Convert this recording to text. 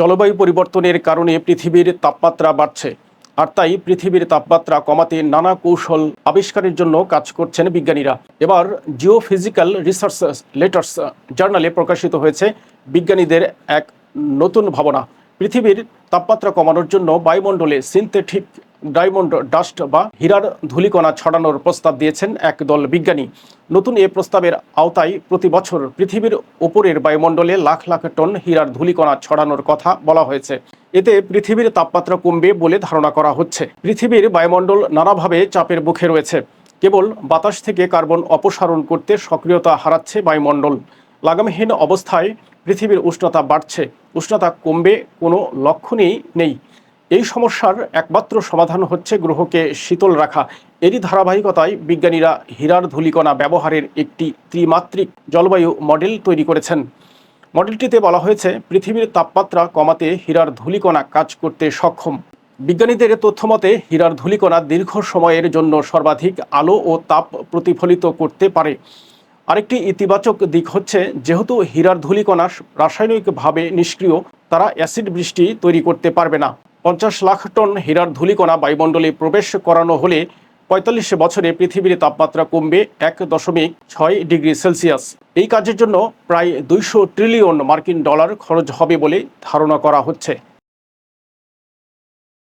জলবায়ু পরিবর্তনের কারণে পৃথিবীর তাপমাত্রা বাড়ছে। আর তাই পৃথিবীর তাপমাত্রা কমাতে নানা কৌশল আবিষ্কারের জন্য কাজ করছেন বিজ্ঞানীরা। এবার জিওফিজিক্যাল রিসার্চ লেটার্স জার্নালে প্রকাশিত হয়েছে বিজ্ঞানীদের এক নতুন ভাবনা। পৃথিবীর তাপমাত্রা কমানোর জন্য বায়ুমণ্ডলে সিনথেটিক ডায়মন্ড ডাস্ট বা হীরার ধূলিকণা ছড়ানোর প্রস্তাব দিয়েছেন এক দল বিজ্ঞানী। নতুন এ প্রস্তাবের আওতায় প্রতি বছর পৃথিবীর ওপরের বায়ুমণ্ডলে লাখ লাখ টন হীরার ধূলিকণা ছড়ানোর কথা বলা হয়েছে। এতে পৃথিবীর তাপমাত্রা কমবে বলে ধারণা করা হচ্ছে। পৃথিবীর বায়ুমণ্ডল নানাভাবে চাপের মুখে রয়েছে। কেবল বাতাস থেকে কার্বন অপসারণ করতে সক্রিয়তা হারাচ্ছে বায়ুমণ্ডল। লাগামহীন অবস্থায় পৃথিবীর উষ্ণতা বাড়ছে। উষ্ণতা কমবে কোনো লক্ষণই নেই। এই সমস্যার একমাত্র সমাধান হচ্ছে গ্রহকে শীতল রাখা। এরই ধারাবাহিকতায় বিজ্ঞানীরা হীরার ধূলিকণা ব্যবহারের একটি ত্রিমাত্রিক জলবায়ু মডেল তৈরি করেছেন। মডেলটিতে বলা হয়েছে, পৃথিবীর তাপমাত্রা কমাতে হীরার ধূলিকণা কাজ করতে সক্ষম। বিজ্ঞানীদের তথ্যমতে হীরার ধূলিকণা দীর্ঘ সময়ের জন্য সর্বাধিক আলো ও তাপ প্রতিফলিত করতে পারে। আরেকটি ইতিবাচক দিক হচ্ছে, যেহেতু হীরার ধূলিকণা রাসায়নিকভাবে নিষ্ক্রিয়, তারা অ্যাসিড বৃষ্টি তৈরি করতে পারবে না। পঞ্চাশ লাখ টন হীরার ধূলিকণা বায়ুমণ্ডলে প্রবেশ করানো হলে পঁয়তাল্লিশ বছরে পৃথিবীর তাপমাত্রা কমবে এক দশমিক ছয় ডিগ্রি সেলসিয়াস। এই কাজের জন্য প্রায় দুইশো ট্রিলিয়ন মার্কিন ডলার খরচ হবে বলে ধারণা করা হচ্ছে।